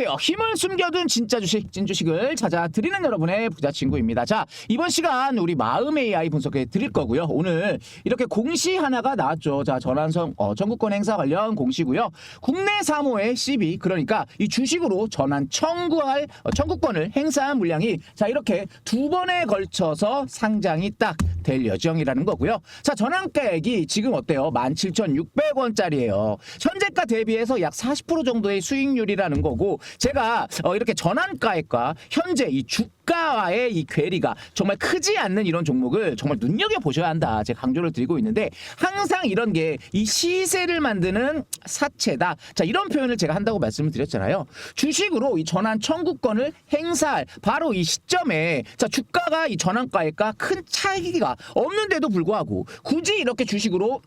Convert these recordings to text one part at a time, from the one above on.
안녕하세요. 힘을 숨겨둔 진짜 주식, 찐 주식을 찾아 드리는 여러분의 부자 친구입니다. 자, 이번 시간 우리 마음 AI 분석해 드릴 거고요. 오늘 이렇게 공시 하나가 나왔죠. 자, 전환성 어, 전국권 행사 관련 공시고요. 국내 사모의 CB 그러니까 이 주식으로 전환 청구할 어, 청구권을 행사한 물량이 자 이렇게 두 번에 걸쳐서 상장이 딱될 예정이라는 거고요. 자, 전환가액이 지금 어때요? 17,600원짜리예요. 현재가 대비해서 약 40% 정도의 수익률이라는 거고 제가 어, 이렇게 전환가액과 현재 이 주가 와의 이 괴리가 정말 크지 않는 이런 종목을 정말 눈여겨 보셔야 한다. 제가 강조를 드리고 있는데 항상 이런 게 이 시세를 만드는 사채다. 자, 이런 표현을 제가 한다고 말씀을 드렸잖아요. 주식으로 이 전환 청구권을 행사할 바로 이 시점에 자, 주가가 이 전환가액과 큰 차이가 없는데도 불구하고 굳이 이렇게 주식으로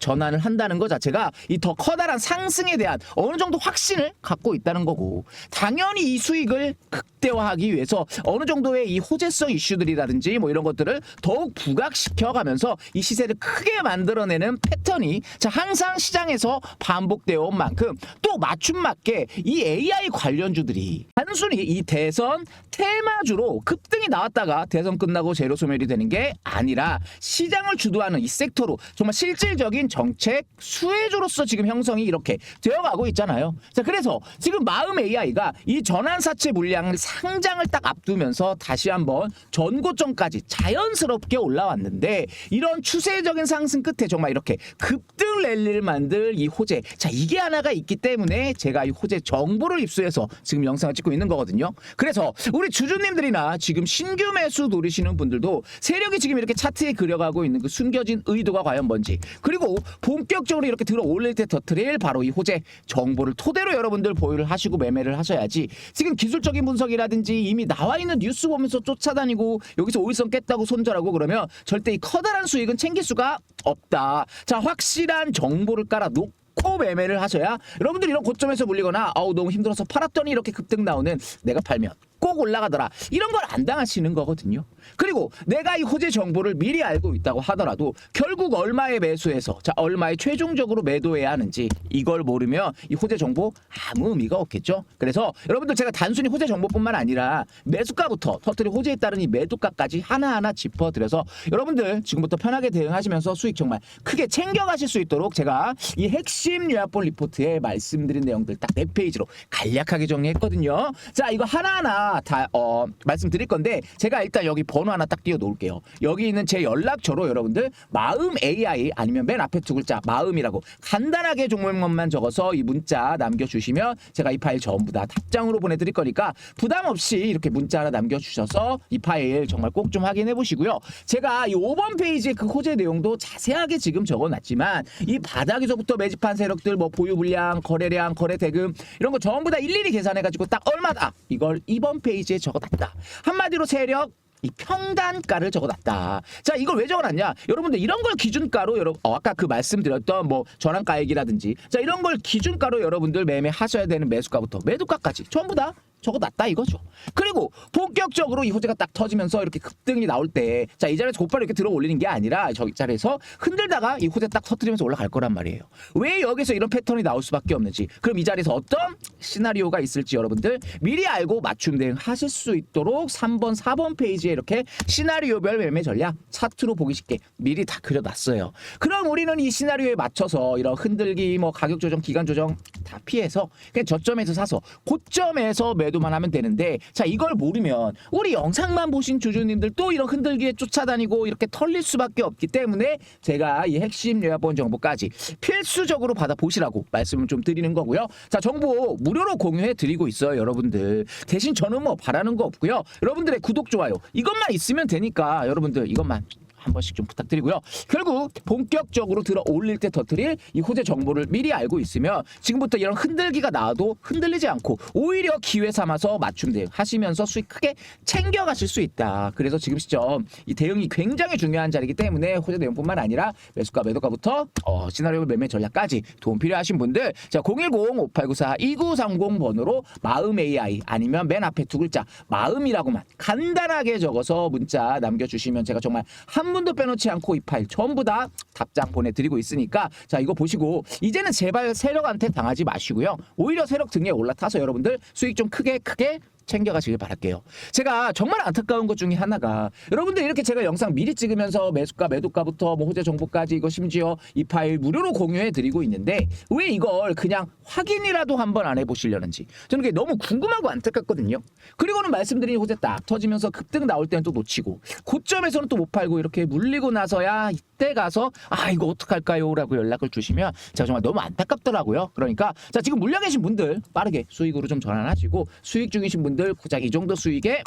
전환을 한다는 것 자체가 이 더 커다란 상승에 대한 어느 정도 확신을 갖고 있다는 거고 당연히 이 수익을 극대화하기 위해서 어느 정도의 이 호재성 이슈들이라든지 뭐 이런 것들을 더욱 부각시켜 가면서 이 시세를 크게 만들어내는 패턴이 자 항상 시장에서 반복되어 온 만큼 또 맞춤 맞게 이 AI 관련주들이 단순히 이 대선 테마주로 급등이 나왔다가 대선 끝나고 제로 소멸이 되는 게 아니라 시장을 주도하는 이 섹터로 정말 실질적인 정책 수혜주로서 지금 형성이 이렇게 되어가고 있잖아요. 자, 그래서 지금 마음 AI가 이 전환 사채 물량을 상장을 딱 앞두면서 다시 한번 전고점까지 자연스럽게 올라왔는데 이런 추세적인 상승 끝에 정말 이렇게 급등 랠리를 만들 이 호재. 자, 이게 하나가 있기 때문에 제가 이 호재 정보를 입수해서 지금 영상을 찍고 있는 거거든요. 그래서 우리 주주님들이나 지금 신규 매수 노리시는 분들도 세력이 지금 이렇게 차트에 그려가고 있는 그 숨겨진 의도가 과연 뭔지 그리고 본격적으로 이렇게 들어 올릴 때 터트릴 바로 이 호재 정보를 토대로 여러분들 보유를 하시고 매매를 하셔야지 지금 기술적인 분석이라든지 이미 나와 있는 뉴스 보면서 쫓아다니고 여기서 오일선 깼다고 손절하고 그러면 절대 이 커다란 수익은 챙길 수가 없다. 자 확실한 정보를 깔아 놓고 코 매매를 하셔야 여러분들 이런 고점에서 물리거나 아우 너무 힘들어서 팔았더니 이렇게 급등 나오는 내가 팔면 꼭 올라가더라 이런 걸 안 당하시는 거거든요. 그리고 내가 이 호재 정보를 미리 알고 있다고 하더라도 결국 얼마에 매수해서 자 얼마에 최종적으로 매도해야 하는지 이걸 모르면 이 호재 정보 아무 의미가 없겠죠. 그래서 여러분들 제가 단순히 호재 정보뿐만 아니라 매수가부터 터뜨린 호재에 따른 이 매도가까지 하나하나 짚어드려서 여러분들 지금부터 편하게 대응하시면서 수익 정말 크게 챙겨가실 수 있도록 제가 이 핵심 요약본 리포트에 말씀드린 내용들 딱 네 페이지로 간략하게 정리했거든요. 자 이거 하나하나 다 어, 말씀드릴 건데 제가 일단 여기 번호 하나 딱 띄워 놓을게요. 여기 있는 제 연락처로 여러분들 마음 AI 아니면 맨 앞에 두 글자 마음이라고 간단하게 종목만 적어서 이 문자 남겨주시면 제가 이 파일 전부 다 답장으로 보내드릴 거니까 부담 없이 이렇게 문자 하나 남겨주셔서 이 파일 정말 꼭 좀 확인해 보시고요. 제가 이 5번 페이지에 그 호재 내용도 자세하게 지금 적어놨지만 이 바닥에서부터 매집한 세력들 뭐 보유 물량, 거래량, 거래 대금 이런 거 전부 다 일일이 계산해가지고 딱 얼마다 이걸 2번 페이지에 적어놨다. 한마디로 세력 이 평단가를 적어놨다. 자, 이걸 왜 적어놨냐? 여러분들 이런 걸 기준가로 여러 어, 아까 그 말씀드렸던 뭐 전환가액이라든지 자 이런 걸 기준가로 여러분들 매매하셔야 되는 매수가부터 매도가까지 전부 다 적어놨다 이거죠. 그리고 본격적으로 이 호재가 딱 터지면서 이렇게 급등이 나올 때 자 이 자리에서 곧바로 이렇게 들어 올리는 게 아니라 저기 자리에서 흔들다가 이 호재 딱 터트리면서 올라갈 거란 말이에요. 왜 여기서 이런 패턴이 나올 수밖에 없는지 그럼 이 자리에서 어떤 시나리오가 있을지 여러분들 미리 알고 맞춤 대응하실 수 있도록 3번 4번 페이지에 이렇게 시나리오별 매매 전략 차트로 보기 쉽게 미리 다 그려놨어요. 그럼 우리는 이 시나리오에 맞춰서 이런 흔들기 뭐 가격 조정 기간 조정 다 피해서 그냥 저점에서 사서 고점에서 매 도만 하면 되는데 자 이걸 모르면 우리 영상만 보신 주주님들 또 이런 흔들기에 쫓아다니고 이렇게 털릴 수밖에 없기 때문에 제가 이 핵심 요약본 정보까지 필수적으로 받아 보시라고 말씀을 좀 드리는 거고요. 자 정보 무료로 공유해 드리고 있어요, 여러분들. 대신 저는 뭐 바라는 거 없고요. 여러분들의 구독 좋아요 이것만 있으면 되니까 여러분들 이것만 한 번씩 좀 부탁드리고요. 결국 본격적으로 들어 올릴 때 터트릴 이 호재 정보를 미리 알고 있으면 지금부터 이런 흔들기가 나와도 흔들리지 않고 오히려 기회 삼아서 맞춤 대응 하시면서 수익 크게 챙겨가실 수 있다. 그래서 지금 시점 이 대응이 굉장히 중요한 자리이기 때문에 호재 내용뿐만 아니라 매수가 매도가부터 어, 시나리오 매매 전략까지 도움 필요하신 분들 자 010-5894-2930 번호로 마음 AI 아니면 맨 앞에 두 글자 마음이라고만 간단하게 적어서 문자 남겨주시면 제가 정말 한한 분도 빼놓지 않고 이 파일 전부 다 답장 보내드리고 있으니까 자 이거 보시고 이제는 제발 세력한테 당하지 마시고요. 오히려 세력 등에 올라타서 여러분들 수익 좀 크게 크게 챙겨가시길 바랄게요. 제가 정말 안타까운 것 중에 하나가 여러분들 이렇게 제가 영상 미리 찍으면서 매수가 매도가부터 뭐 호재 정보까지 이거 심지어 이 파일 무료로 공유해 드리고 있는데 왜 이걸 그냥 확인이라도 한번 안 해보시려는지 저는 그게 너무 궁금하고 안타깝거든요. 그리고는 말씀드린 호재 딱 터지면서 급등 나올 때는 또 놓치고 고점에서는 또 못 팔고 이렇게 물리고 나서야 이때 가서 아 이거 어떡할까요? 라고 연락을 주시면 제가 정말 너무 안타깝더라고요. 그러니까 자 지금 물려 계신 분들 빠르게 수익으로 좀 전환하시고 수익 중이신 분들 고작 이 정도 수익에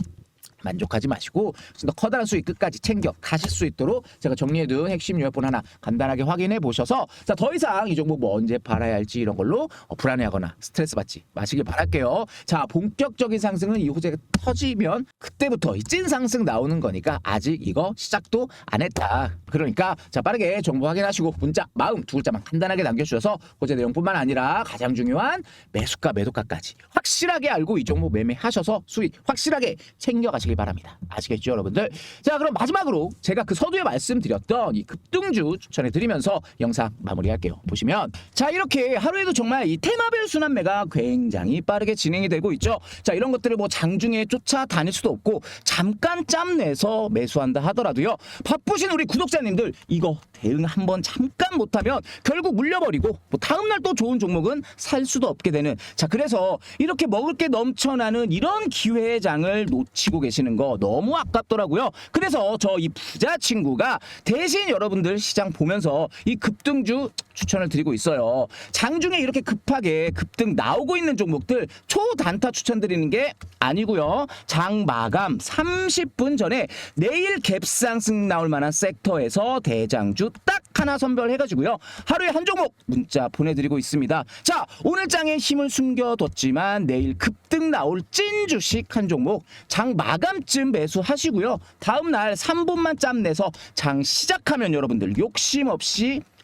만족하지 마시고 좀 더 커다란 수익 끝까지 챙겨 가실 수 있도록 제가 정리해둔 핵심 요약본 하나 간단하게 확인해 보셔서 자 더 이상 이 종목 뭐 언제 팔아야 할지 이런 걸로 어, 불안해하거나 스트레스 받지 마시길 바랄게요. 자 본격적인 상승은 이 호재가 터지면 그때부터 이찐 상승 나오는 거니까 아직 이거 시작도 안 했다. 그러니까 자 빠르게 정보 확인하시고 문자 마음 두 글자만 간단하게 남겨주셔서 호재 내용뿐만 아니라 가장 중요한 매수가 매도가까지 확실하게 알고 이 종목 매매하셔서 수익 확실하게 챙겨가시길 바랍니다. 아시겠죠 여러분들? 자 그럼 마지막으로 제가 그 서두에 말씀드렸던 이 급등주 추천해 드리면서 영상 마무리할게요. 보시면 자 이렇게 하루에도 정말 이 테마별 순환매가 굉장히 빠르게 진행이 되고 있죠. 자 이런 것들을 뭐 장중에 쫓아다닐 수도 없고 잠깐 짬 내서 매수한다 하더라도요. 바쁘신 우리 구독자님들 이거 대응 한번 잠깐 못하면 결국 물려버리고 뭐 다음날 또 좋은 종목은 살 수도 없게 되는 자 그래서 이렇게 먹을 게 넘쳐나는 이런 기회의 장을 놓치고 계시는 거 너무 아깝더라고요. 그래서 저 이 부자 친구가 대신 여러분들 시장 보면서 이 급등주 추천을 드리고 있어요. 장중에 이렇게 급하게 급등 나오고 있는 종목들 초단타 추천드리는 게 아니고요. 장 마감 30분 전에 내일 갭상승 나올 만한 섹터에서 대장주 딱 하나 선별해가지고요. 하루에 한 종목 문자 보내드리고 있습니다. 자, 오늘 장에 힘을 숨겨뒀지만 내일 급등 나올 찐 주식 한 종목 장 마감쯤 매수하시고요. 다음날 3분만 짬 내서 장 시작하면 여러분들 욕심 없이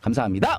감사합니다.